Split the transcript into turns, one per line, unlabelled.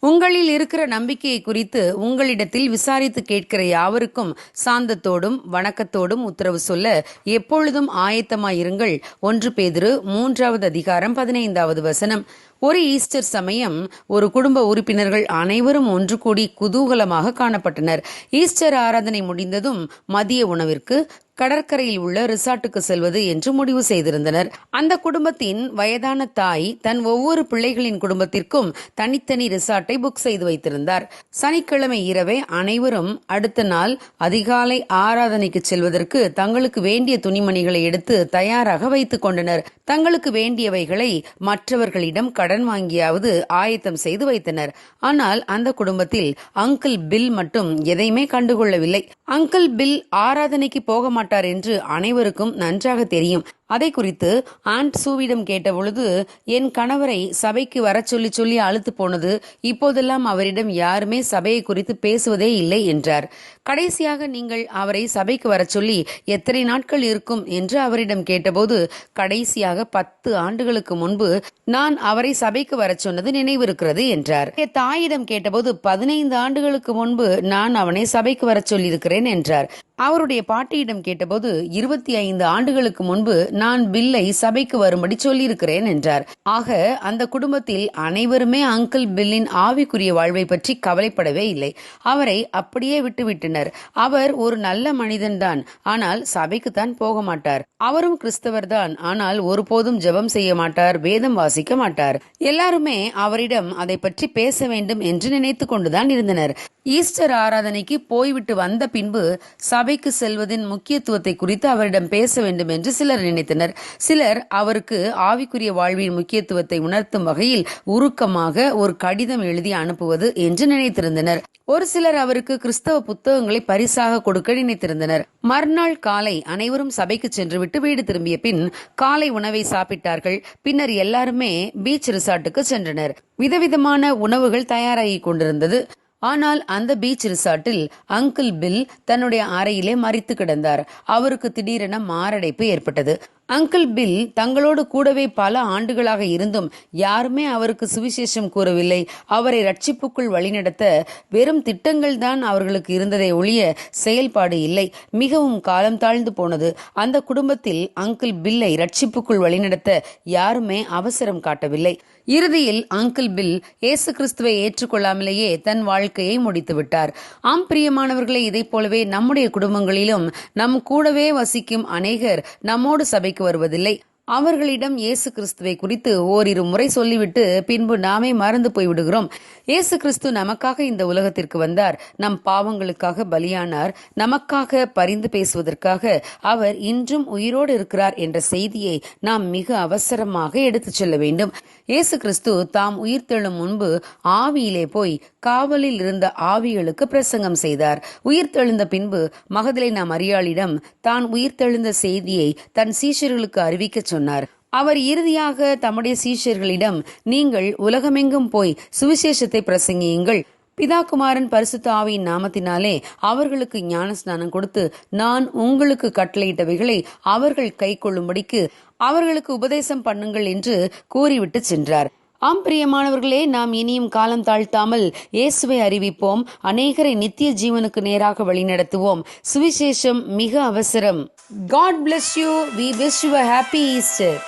உங்களில் இருக்கிற நம்பிக்கையை குறித்து உங்களிடத்தில் விசாரித்து கேட்கிற யாவருக்கும் சாந்தத்தோடும் வணக்கத்தோடும் உத்தரவு சொல்ல எப்பொழுதும் ஆயத்தமாயிருங்கள் ஒன்று பேதிரு மூன்றாவது அதிகாரம் பதினைந்தாவது வசனம். ஒரு ஈஸ்டர் சமயம் ஒரு குடும்ப உறுப்பினர்கள் அனைவரும் ஒன்று கூடி குதூகலமாக காணப்பட்டனர். ஈஸ்டர் ஆராதனை முடிந்ததும் மதிய உணவிற்கு கடற்கரையில் உள்ள ரிசார்ட்டுக்கு செல்வது என்று முடிவு செய்திருந்தனர். அந்த குடும்பத்தின் வயதான தாய் தன் ஒவ்வொரு பிள்ளைகளின் குடும்பத்திற்கும் தனித்தனி ரிசார்ட்டை புக் செய்து வைத்திருந்தார். சனிக்கிழமை இரவே அனைவரும் அடுத்த நாள் அதிகாலை ஆராதனைக்கு செல்வதற்கு தங்களுக்கு வேண்டிய துணிமணிகளை எடுத்து தயாராக வைத்துக் கொண்டனர். தங்களுக்கு வேண்டியவைகளை மற்றவர்களிடம் கடன் வாங்கியாவது ஆயத்தம் செய்து வைத்தனர். ஆனால் அந்த குடும்பத்தில் அங்கிள் பில் மட்டும் எதையுமே கண்டுகொள்ளவில்லை. அங்கிள் பில் ஆராதனைக்கு போக மாட்டார். என்று அனைவருக்கும் நன்றாக தெரியும். அதை குறித்து ஆண்ட் சூவிடம் கேட்டபொழுது என் கணவரை சபைக்கு வரச் சொல்லி சொல்லி அழுத்து போனது. இப்போதெல்லாம் அவரிடம் யாருமே சபையை குறித்து பேசுவதே இல்லை என்றார். கடைசியாக நீங்கள் அவரை சபைக்கு வரச் சொல்லி எத்தனை நாட்கள் இருக்கும்? என்று அவரிடம் கேட்டபோது கடைசியாக பத்து ஆண்டுகளுக்கு முன்பு நான் அவரை சபைக்கு வரச் சொன்னது நினைவிருக்கிறது என்றார். என் தாயிடம் கேட்டபோது பதினைந்து ஆண்டுகளுக்கு முன்பு நான் அவனை சபைக்கு வரச் சொல்லியிருக்கிறேன் என்றார். அவருடைய பாட்டியிடம் கேட்டபோது இருபத்தி ஐந்து ஆண்டுகளுக்கு முன்பு நான் பில்லை சபைக்கு வரும்படி சொல்லியிருக்கிறேன் என்றார். ஆக அந்த குடும்பத்தில் அனைவருமே அங்கிள் பில்லின் ஆவிக்குரிய வாழ்வை பற்றி கவலைப்படவே இல்லை. அவரை அப்படியே விட்டுவிட்டனர். அவர் ஒரு நல்ல மனிதன்தான். ஆனால் சபைக்கு தான் போக மாட்டார். அவரும் கிறிஸ்தவர் தான் ஆனால் ஒருபோதும் ஜெபம் செய்ய மாட்டார் வேதம் வாசிக்க மாட்டார். எல்லாருமே அவரிடம் அதை பற்றி பேச வேண்டும் என்று நினைத்து கொண்டுதான் இருந்தனர். ஈஸ்டர் ஆராதனைக்கு போய்விட்டு வந்த பின்பு சபைக்கு செல்வதின் முக்கியத்துவத்தை குறித்து அவரிடம் பேச வேண்டும் என்று சிலர் நினைத்தனர். சிலர் அவருக்கு ஆவிக்குரிய வாழ்வின் முக்கியத்துவத்தை உணர்த்தும் வகையில் உருக்கமாக ஒரு கடிதம் எழுதி அனுப்புவது என்று நினைத்திருந்தனர். ஒரு சிலர் அவருக்கு கிறிஸ்தவ புத்தகங்களை பரிசாக கொடுக்க நினைத்திருந்தனர். மறுநாள் காலை அனைவரும் சபைக்கு சென்றுவிட்டு வீடு திரும்பிய பின் காலை உணவை சாப்பிட்டார்கள். பின்னர் எல்லாருமே பீச் ரிசார்ட்டுக்கு சென்றனர். விதவிதமான உணவுகள் தயாராகி கொண்டிருந்தது. ஆனால் அந்த பீச் ரிசார்ட்டில் அங்கிள் பில் தன்னுடைய அறையிலே மறித்து கிடந்தார். அவருக்கு திடீரென மாரடைப்பு ஏற்பட்டது. அங்கிள் பில் தங்களோடு கூடவே பல ஆண்டுகளாக இருந்தும் யாருமே அவருக்கு சுவிசேஷம் கூறவில்லை. அவரை ரட்சிப்புக்குள் வழிநடத்த வெறும் திட்டங்கள் தான் அவர்களுக்கு இருந்ததை ஒழிய செயல்பாடு இல்லை. மிகவும் காலம் தாழ்ந்து போனது. அந்த குடும்பத்தில் அங்கிள் பில்லை ரட்சிப்புக்குள் வழிநடத்த யாருமே அவசரம் காட்டவில்லை. இறுதியில் அங்கிள் பில் இயேசு கிறிஸ்துவை ஏற்றுக்கொள்ளாமலேயே தன் வாழ்க்கையை முடித்து விட்டார். ஆம் பிரியமானவர்களை இதைப் போலவே நம்முடைய குடும்பங்களிலும் நம் கூடவே வசிக்கும் அநேகர் நம்மோடு சபைக்கு வருவதில்லை. அவர்களிடம் இயேசு கிறிஸ்துவை குறித்து ஓரிரு முறை சொல்லிவிட்டு பின்பு நாமே மறந்து போய்விடுகிறோம். இயேசு கிறிஸ்து நமக்காக இந்த உலகத்திற்கு வந்தார். நம் பாவங்களுக்காக பலியானார். நமக்காக பரிந்து பேசுவதற்காக அவர் இன்றும் உயிரோடு இருக்கிறார் என்ற செய்தியை நாம் மிக அவசரமாக எடுத்துச் செல்ல வேண்டும். இயேசு கிறிஸ்து தாம் உயிர்த்தெழும் முன்பு ஆவியிலே போய் காவலில் இருந்த ஆவிகளுக்கு பிரசங்கம் செய்தார். உயிர்த்தெழுந்த பின்பு மகதிலை நாம் அரியாளிடம் தான் உயிர்த்தெழுந்த செய்தியை தன் சீஷர்களுக்கு அறிவிக்கச் சொன்னார். அவர் இறுதியாக தம்முடைய சீஷர்களிடம் நீங்கள் உலகமெங்கும் போய் சுவிசேஷத்தை பிரசங்கியுங்கள். பிதாகுமாரன் பரிசுத்த ஆவியின் நாமத்தினாலே அவர்களுக்கு ஞானஸ்நானம் கொடுத்து நான் உங்களுக்கு கட்டளையிட்டவைகளை அவர்கள் கை கொள்ளும்படிக்கு அவர்களுக்கு உபதேசம் பண்ணுங்கள் என்று கூறிவிட்டு சென்றார். ஆம் பிரியமானவர்களே நாம் இனியும் காலம் தாழ்த்தாமல் இயேசுவை அறிவிப்போம். அநேகரை நித்திய ஜீவனுக்கு நேராக வழிநடத்துவோம் சுவிசேஷம் மிக அவசரம். God bless you we wish you happy Easter